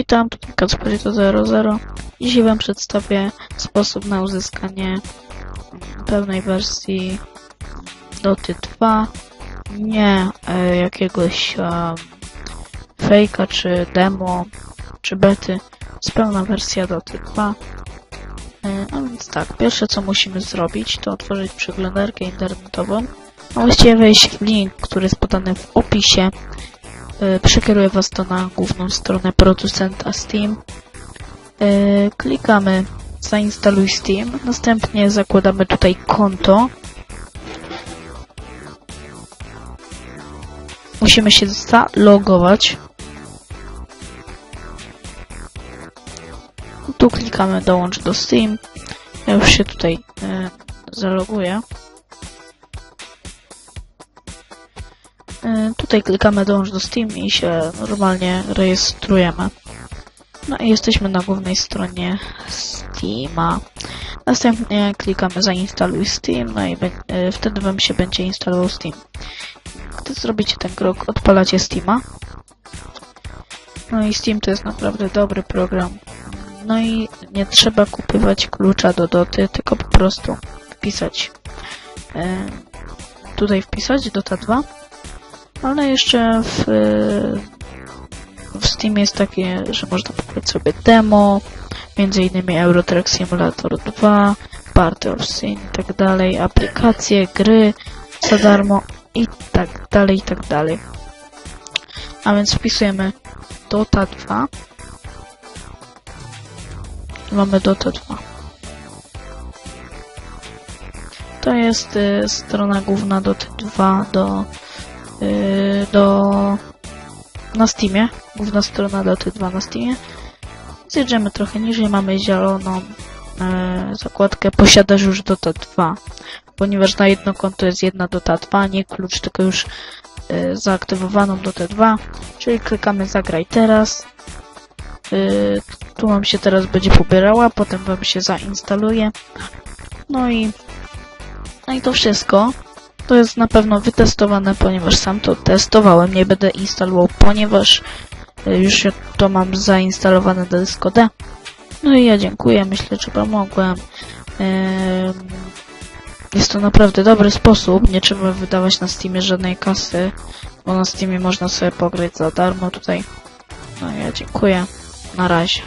witam, tutaj Kacperito00. Dzisiaj Wam przedstawię sposób na uzyskanie pełnej wersji Doty 2. Nie e, jakiegoś e, fejka, czy demo, czy bety. Jest pełna wersja Doty 2. E, a więc tak, pierwsze co musimy zrobić, to otworzyć przeglądarkę internetową, a właściwie wejść w link, który jest podany w opisie E, przekieruje Was to na główną stronę producenta Steam. E, Klikamy zainstaluj Steam, następnie zakładamy tutaj konto. Musimy się zalogować. Tu klikamy dołącz do Steam. Ja już się tutaj e, zaloguję. Tutaj klikamy dołącz do Steam i się normalnie rejestrujemy. No i jesteśmy na głównej stronie Steama. Następnie klikamy zainstaluj Steam, no i y, wtedy Wam się będzie instalował Steam. Gdy zrobicie ten krok, odpalacie Steama. No i Steam to jest naprawdę dobry program. No i nie trzeba kupywać klucza do doty, tylko po prostu wpisać y, tutaj wpisać Dota 2 ale jeszcze w, w Steam jest takie, że można pobrać sobie demo, między innymi Eurotrack Simulator 2, Party of Sin i tak dalej, aplikacje, gry za darmo i tak dalej, i tak dalej. A więc wpisujemy Dota 2. Mamy Dota 2. To jest y, strona główna Dota 2 do y, do na Steamie, główna strona Doty 2 na Steamie. Zjedziemy trochę niżej, mamy zieloną e, zakładkę posiadasz już Dota 2, ponieważ na jedno konto jest jedna Dota 2, nie klucz, tylko już e, zaaktywowaną Dota 2, czyli klikamy zagraj teraz. E, tu wam się teraz będzie pobierała, potem wam się zainstaluje. No i no i to wszystko. To jest na pewno wytestowane, ponieważ sam to testowałem. Nie będę instalował, ponieważ e, już to mam zainstalowane do dysku D. No i ja dziękuję, myślę, że pomogłem. Jest to naprawdę dobry sposób, nie trzeba wydawać na Steamie żadnej kasy, bo na Steamie można sobie pograć za darmo tutaj. No ja dziękuję, na razie.